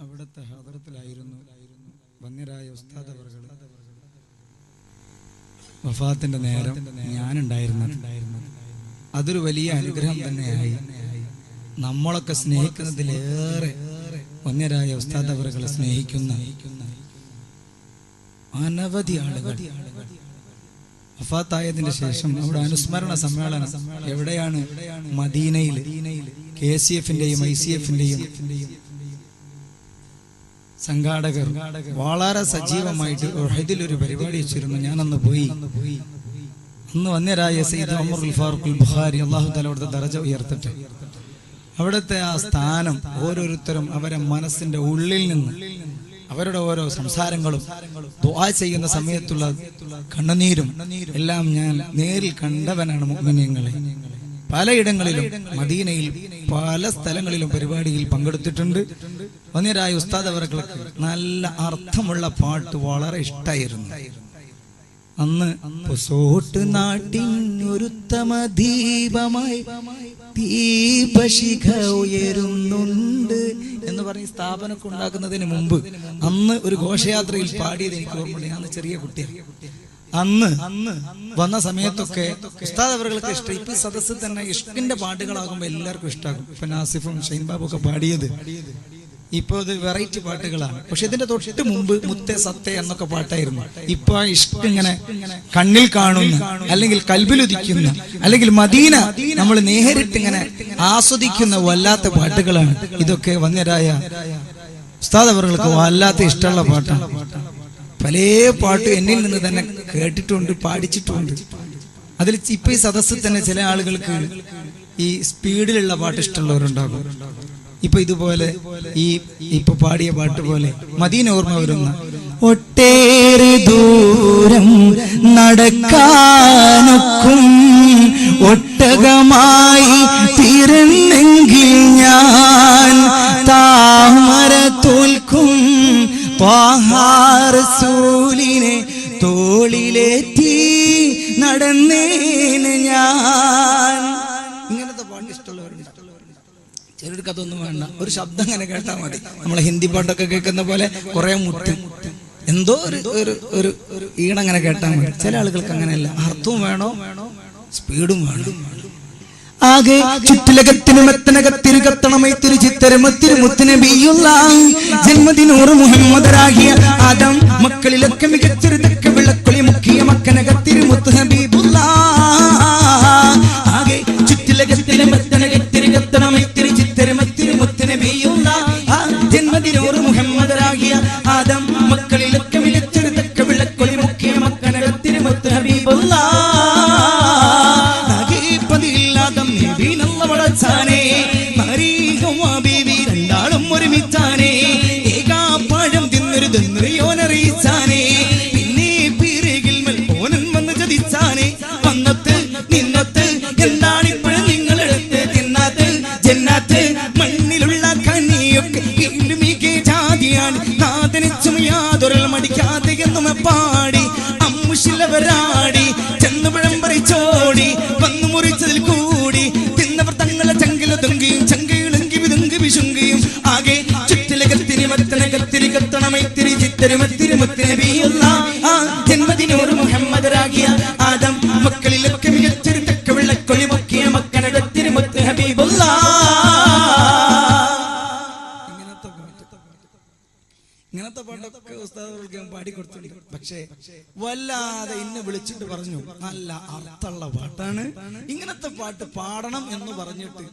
അവിടുത്തെ ഹദറത്തിലായിരുന്നു വന്യരായ ഉസ്താദ് വഫാത്തിന്റെ നേരം ഞാനുണ്ടായിരുന്നു അതൊരു വലിയ അനുഗ്രഹം തന്നെയായി. നമ്മളൊക്കെ സ്നേഹിക്കുന്നതിലേറെ വന്യരായ ഉസ്താദ് അവറുകളെ സ്നേഹിക്കുന്ന അനവധി ആളുകൾ. വഫാത്തായതിന് ശേഷം അവിടെ അനുസ്മരണ സമ്മേളനം എവിടെയാണ്? മദീനയിൽ. കെ സി എഫിന്റെയും ഐ സി എഫിന്റെയും സംഘാടകർ വളരെ സജീവമായിട്ട് ഇതിലൊരു പരിപാടി വെച്ചിരുന്നു. ഞാനന്ന് പോയി. അന്ന് വന്യരായ സയ്യിദ് അമർ ഫാറുഖുൽ ബുഖാരി അള്ളാഹു താല അവിടുത്തെ ദർജ ഉയർത്തട്ടെ. അവിടുത്തെ ആ സ്ഥാനം ഓരോരുത്തരും അവരെ മനസ്സിന്റെ ഉള്ളിൽ നിന്ന് അവരുടെ ഓരോ സംസാരങ്ങളും ദുആ ചെയ്യുന്ന സമയത്തുള്ള കണ്ണുനീരും എല്ലാം ഞാൻ നേരിൽ കണ്ടവനാണ് മുഗ്മിനിയങ്ങളെ പലയിടങ്ങളിലും മദീനയിൽ പല സ്ഥലങ്ങളിലും പരിപാടിയിൽ പങ്കെടുത്തിട്ടുണ്ട്. വന്യരായ ഉസ്താദ് അവർക്ക് നല്ല അർത്ഥമുള്ള പാട്ട് വളരെ ഇഷ്ടായിരുന്നു. അന്ന് പൊസോട്ട് നാട്ടിനൊരുത്തമ ദീപമായി ദീപശിഖ ഉയരുന്നുണ്ട് എന്ന് പറഞ്ഞ് സ്ഥാപനമൊക്കെ ഉണ്ടാക്കുന്നതിന് മുമ്പ് അന്ന് ഒരു ഘോഷയാത്രയിൽ പാടിയത് എനിക്ക് ഓർമ്മയുണ്ട്. ഞാൻ ചെറിയ കുട്ടിയാണ്. അന്ന് അന്ന് വന്ന സമയത്തൊക്കെ ഉസ്താദ് അവർക്ക് ഇഷ്ടം. ഇപ്പൊ സദസ്സിൽ തന്നെ ഇഷ്കിന്റെ പാട്ടുകളാകുമ്പോൾ എല്ലാവർക്കും ഇഷ്ടമാകും ഇപ്പൊ നാസിഫും ഷൈൻ ബാബു ഒക്കെ പാടിയത് ഇപ്പൊ ഇത് വെറൈറ്റി പാട്ടുകളാണ്. പക്ഷെ ഇതിന്റെ തൊട്ട് മുമ്പ് മുത്തേ സത്തേ എന്നൊക്കെ പാട്ടായിരുന്നു. ഇപ്പൊ ഇഷ്ടം ഇങ്ങനെ കണ്ണിൽ കാണുന്ന അല്ലെങ്കിൽ കൽബിലുദിക്കുന്ന അല്ലെങ്കിൽ മദീന നമ്മൾ നേരിട്ട് ഇങ്ങനെ ആസ്വദിക്കുന്ന വല്ലാത്ത പാട്ടുകളാണ്. ഇതൊക്കെ വന്നരായ ഉസ്താദ് വല്ലാത്ത ഇഷ്ടമുള്ള പാട്ടാണ്. പല പാട്ട് എന്നിൽ നിന്ന് തന്നെ കേട്ടിട്ടുണ്ട് പാടിച്ചിട്ടുണ്ട്. അതിൽ ഇപ്പൊ ഈ സദസ്സിൽ തന്നെ ചില ആളുകൾക്ക് ഈ സ്പീഡിലുള്ള പാട്ട് ഇഷ്ടമുള്ളവരുണ്ടാകും. ഇപ്പൊ ഇതുപോലെ ഈ ഇപ്പൊ പാടിയ പാട്ട് പോലെ മദീന ഓർമ്മ വരുന്ന ഒട്ടേറെ ദൂരം നടക്കാനൊക്കും ഒട്ടകമായി തീരുന്നെങ്കിൽ ഞാൻ താമര തോൽക്കും ൂലിനെ തോളിലേറ്റി നടന്നേന് ചിലർക്ക് അതൊന്നും വേണ്ട. ഒരു ശബ്ദം അങ്ങനെ കേട്ടാൽ മതി. നമ്മൾ ഹിന്ദി പാട്ടൊക്കെ കേൾക്കുന്ന പോലെ കുറെ മുട്ട് എന്തോ ഒരു ഒരു ഒരു ഈണങ്ങനെ കേട്ടാൽ മതി. ചില ആളുകൾക്ക് അങ്ങനെയല്ല. അർത്ഥവും വേണോ? സ്പീഡും വേണം. ആകെ ചുറ്റിലകത്തിനും എത്തനകത്തിരുകത്തണമൈ തിരുചിത്തരമത്തിരുമുത്തിന് ബിയുള്ള ജന്മദിനൂറ് മുഹമ്മദരാകിയ ആദം മക്കളിലൊക്കെ മികച്ചൊരുതൊക്കെ മടിക്കാതെ എന്നും പാടി അമ്മുശിലവരാടി ചെന്നുപഴം പറിച്ചോടി വന്നു മുറിച്ചതിൽ കൂടി തിന്നവർ തങ്ങളെ ചങ്കിലൊതുങ്കിയും ചങ്കയിളുങ്കി വിതുങ്കി വിശുങ്കിയും ആകെ ചുറ്റിലകത്തിരി മത്തനകത്തിരി കത്തണമൈത്തിരി ചിത്തരുമത്തിരി മുത്തനബിയുള്ള ആ ജന്മദിനോട് മുഹമ്മദരാകിയ ആദം മക്കളിലൊക്കെ മികച്ചൊരു പാടി ഉസ്താദുകൾക്ക് ഞാൻ പക്ഷേ വല്ലാതെ ഇന്നെ വിളിച്ചിട്ട് പറഞ്ഞു നല്ല അർത്ഥമുള്ള പാട്ടാണ്. ഇങ്ങനത്തെ പാട്ട് പാടണം എന്ന് പറഞ്ഞിട്ട്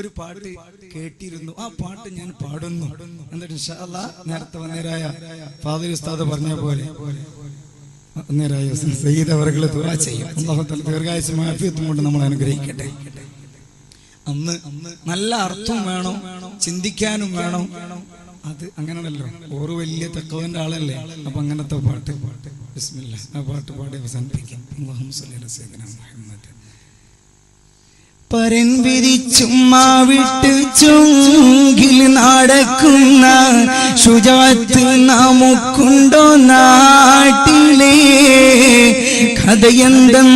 ഒരു പാട്ട് കേട്ടിരുന്നു. ആ പാട്ട് ഞാൻ പാടുന്നു. എന്നിട്ട് നേരത്തെ വന്നേരായ ഫാദർ ഉസ്താദ് പറഞ്ഞ പോലെ. നേരായ സയ്യിദ് അവർകളെ ദുആ ചെയ്യും. അള്ളാഹു തആല ദീർഘായുസ്സും ആഫിയത്തും കൊണ്ട് നമ്മൾ അനുഗ്രഹിക്കട്ടെ. അന്ന് നല്ല അർത്ഥം വേണം ചിന്തിക്കാനും വേണം. അത് അങ്ങനെയാണല്ലോ. ഓറ് വലിയ തക്കവന്റെ ആളല്ലേ? അപ്പൊ അങ്ങനത്തെ പാട്ട്. ബിസ്മില്ലാ. ആ പാട്ട് പാടി അവസാനിപ്പിക്കാം. മുഹമ്മദ്. പരൻ വിരിച്ചുമ്മാവിട്ട് ചുങ്കിൽ നടക്കുന്ന ശുചാത്ത് നമുക്കുണ്ടോ നാട്ടിലേ? കഥയെന്തെന്നറിവുണ്ടോ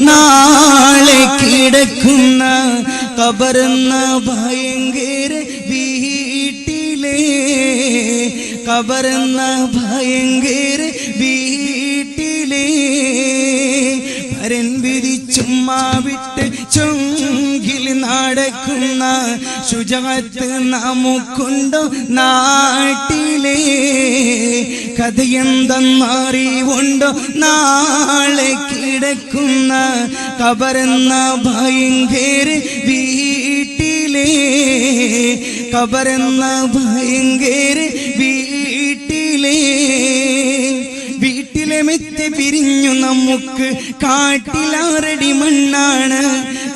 നാളെ കിടക്കുന്ന? കബറുന്ന ഭയങ്കര കബറെന്ന ഭയങ്കര വീട്ടിലെ. പരൻ വിധിച്ചുമ്മാ വിട്ട് ചുങ്കിൽ നടക്കുന്ന ശുചകത്ത് നമുക്കുണ്ടോ നാട്ടിലെ? കഥയെന്തെന്നറിവുണ്ടോ നാളെ കിടക്കുന്ന കബറെന്ന ഭയങ്കര വീട്ടിലെ. കബറെന്ന ഭയങ്കര മെത്തി പിരിഞ്ഞു നമുക്ക് കാട്ടിലാറടി മണ്ണാണ്.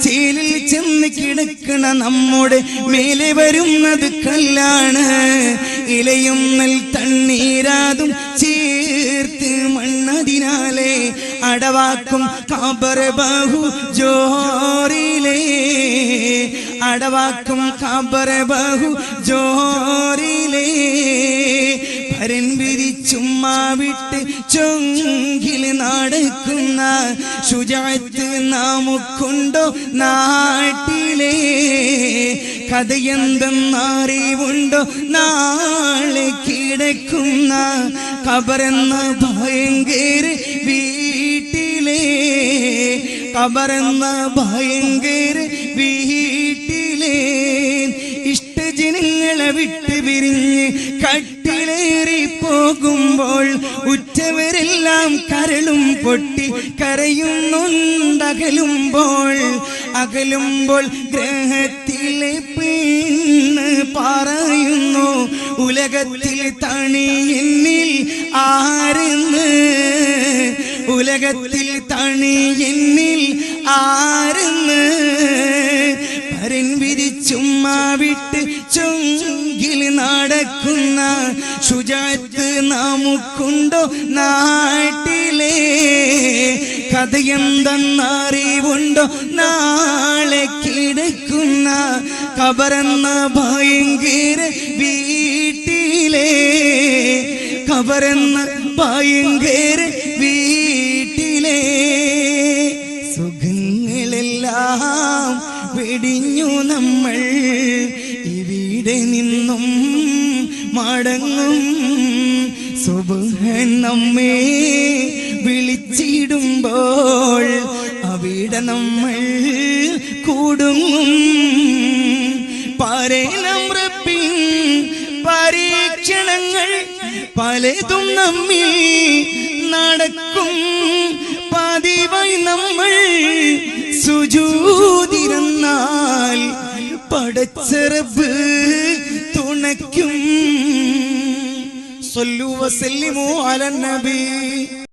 ചേലിൽ ചെന്ന് കിടക്കണ നമ്മുടെ മേലെ വരുന്നത് കല്ലാണ്. ഇലയും നെൽ തണ്ണീരാതും ചേർത്ത് മണ്ണതിനാലെ അടവാക്കും കബർ ബഹു ജോറിലേ അടവാക്കും കബർ ബഹു ജോറിലേ പരൻ വിരിച്ചുമ്മാ വിട്ട് ചൊങ്കിൽ നടക്കുന്ന ശുചാത്ത് നാമുക്കുണ്ടോ നാട്ടിലെ? കഥയെന്തെന്നറിവുണ്ടോ നാളെ കിടക്കുന്ന കബറെന്ന ഭയങ്കര വീട്ടിലെ? കബറെന്ന ഭയങ്കര വീട്ടിലേ? ഇഷ്ടജനങ്ങളെ വിട്ട് പിരിഞ്ഞ് കട്ടിലേറി പോകുമ്പോൾ ഉറ്റവരെല്ലാം കരളും പൊട്ടി കരയുന്നുണ്ടകലുമ്പോൾ അകലുമ്പോൾ ഗ്രഹത്തിലെ പെണ്ണ് പറയുന്നു ഉലകത്തിൽ തണിയെന്നിൽ ആരെന്ന്? ഉലകത്തിൽ തണിയെന്നിൽ ആരെന്ന്? പരൻ ചുങ്കിൽ നടക്കുന്ന ശുചാത്ത് നമുക്കുണ്ടോ നാട്ടിലേ? കഥയെന്തെന്നറിവുണ്ടോ? നാളെ കിടക്കുന്ന കബറെന്ന ഭയങ്കര വീട്ടിലേ? കബറെന്ന ഭയങ്കര അവിടെ നമ്മൾ കൂടുങ്ങും. റബ്ബിൻ പരീക്ഷണങ്ങൾ പലതും നമ്മിൽ നടക്കും. പതിവായി നമ്മൾ സുജൂതിരുന്നാൽ പടച്ചെറബ് തുണയ്ക്കും. സൊല്ലുവ സെല്ലിമോ അലൻ നബി.